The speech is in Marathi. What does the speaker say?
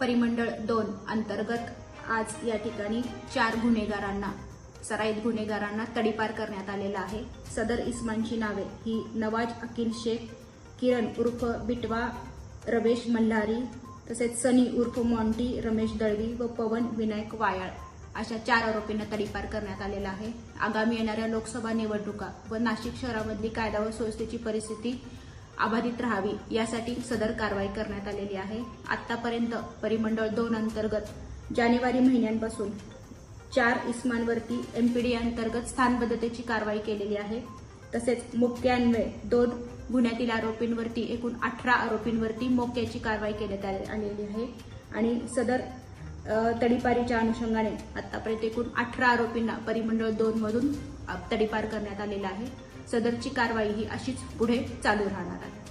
परिमंडळ दोन अंतर्गत आज या ठिकाणी चार गुन्हेगारांना सराईत गुन्हेगारांना तडीपार करण्यात आलेला आहे. सदर इस्मांची नावे ही नवाज अकिल शेख किरण उर्फ बिटवा रमेश मल्हारी तसेच सनी उर्फ मॉन्टी रमेश दळवी व पवन विनायक वायाळ अशा चार आरोपींना तडीपार करण्यात आलेला आहे. आगामी येणाऱ्या लोकसभा निवडणुका व नाशिक शहरामधली कायदा व सुव्यवस्थेची परिस्थिती अबाधित राहावी यासाठी सदर कारवाई करण्यात आलेली आहे. आतापर्यंत परिमंडळ दोन अंतर्गत जानेवारी महिन्यांपासून चार इस्मांवरती एमपीडी अंतर्गत स्थानबद्धतेची कारवाई केलेली आहे. तसेच मोक्यान्वये दोन गुन्ह्यातील आरोपींवरती एकूण अठरा आरोपींवरती मोक्याची कारवाई करण्यात आले- आलेली आहे. आणि सदर तडीपारीच्या अनुषंगाने आतापर्यंत एकूण अठरा आरोपींना परिमंडळ दोन मधून तडीपार करण्यात आलेला आहे. सदरची कारवाई ही अशीच पुढे चालू राहणार आहे.